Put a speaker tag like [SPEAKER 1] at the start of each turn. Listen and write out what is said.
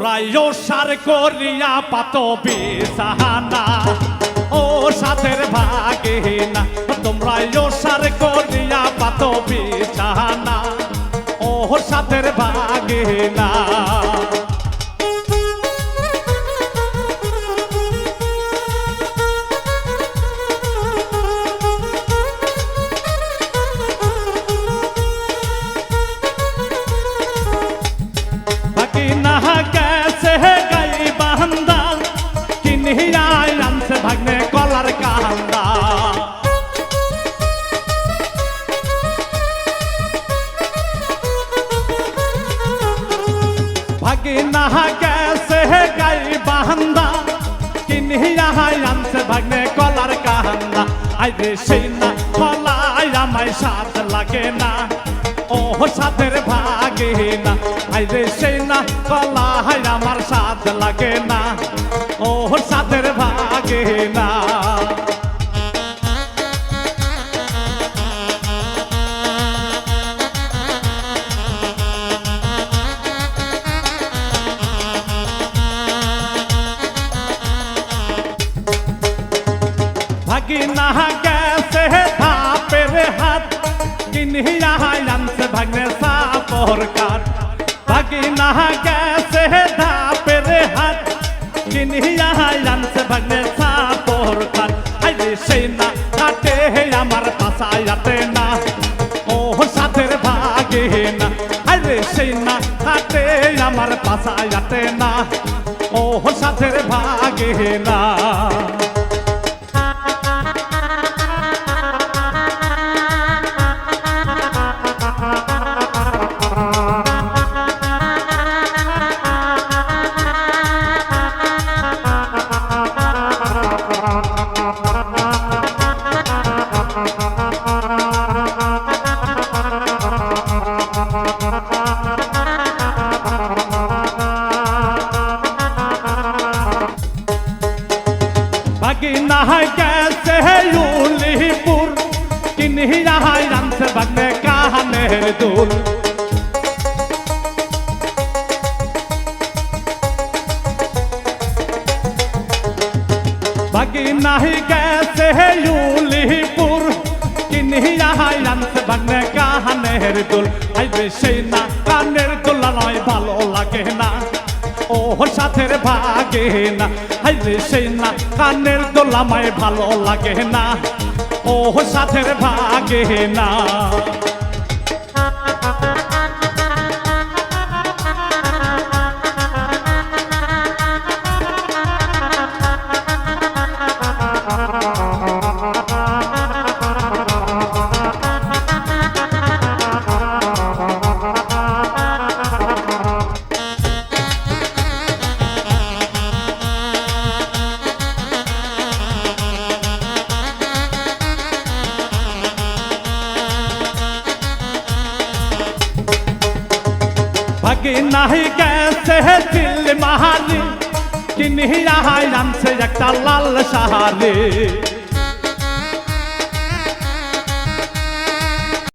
[SPEAKER 1] তোমরা সার করিয়া পাত বিছানা। ও সাথের ভাগে না তোমরা সার করিয়া পাত বিছানা। ও সাথের ভাগে না ভাগি না গেছে গাই বান্দা কিনিয়া আনছে ভাগ্নে কলার কান্দা আইরে সেই না কলাই আমায় স্বাদ লাগে না ও সাথের ভাগে না আইরে यहाँ कैसे था पेरे हाथ? किन्हीं यहाँ यंस भगने सा पोर काट। भगना कैसे था पेरे हाथ? किन्हीं यहाँ यंस भगने सा पोर काट। अरे सेना आते हैं अमर पासा आते ना। ओह साथेर भागे ना। अरे सेना आते अमर पासा आते ना। ओह साथेर भागे ना। मदीना कैसे यूलीपुर किन्हीं यहाँ रंग से बने कहा मेरे दूर? बगीना ही कैसे यूलीपुर किन्हीं यहाँ रंग से बने कहा मेरे दूर? आई बेशेना कानेर दुल्हन भालो लगे ना। ও সাথের ভাগে না। হাইরে সেই না, কানের দোলামায় ভালো লাগে না। ও সাথের ভাগে না। ভাগে নাহি গেছে দিল মাহারি কিনিয়া আনছে একটা লাল সাহারি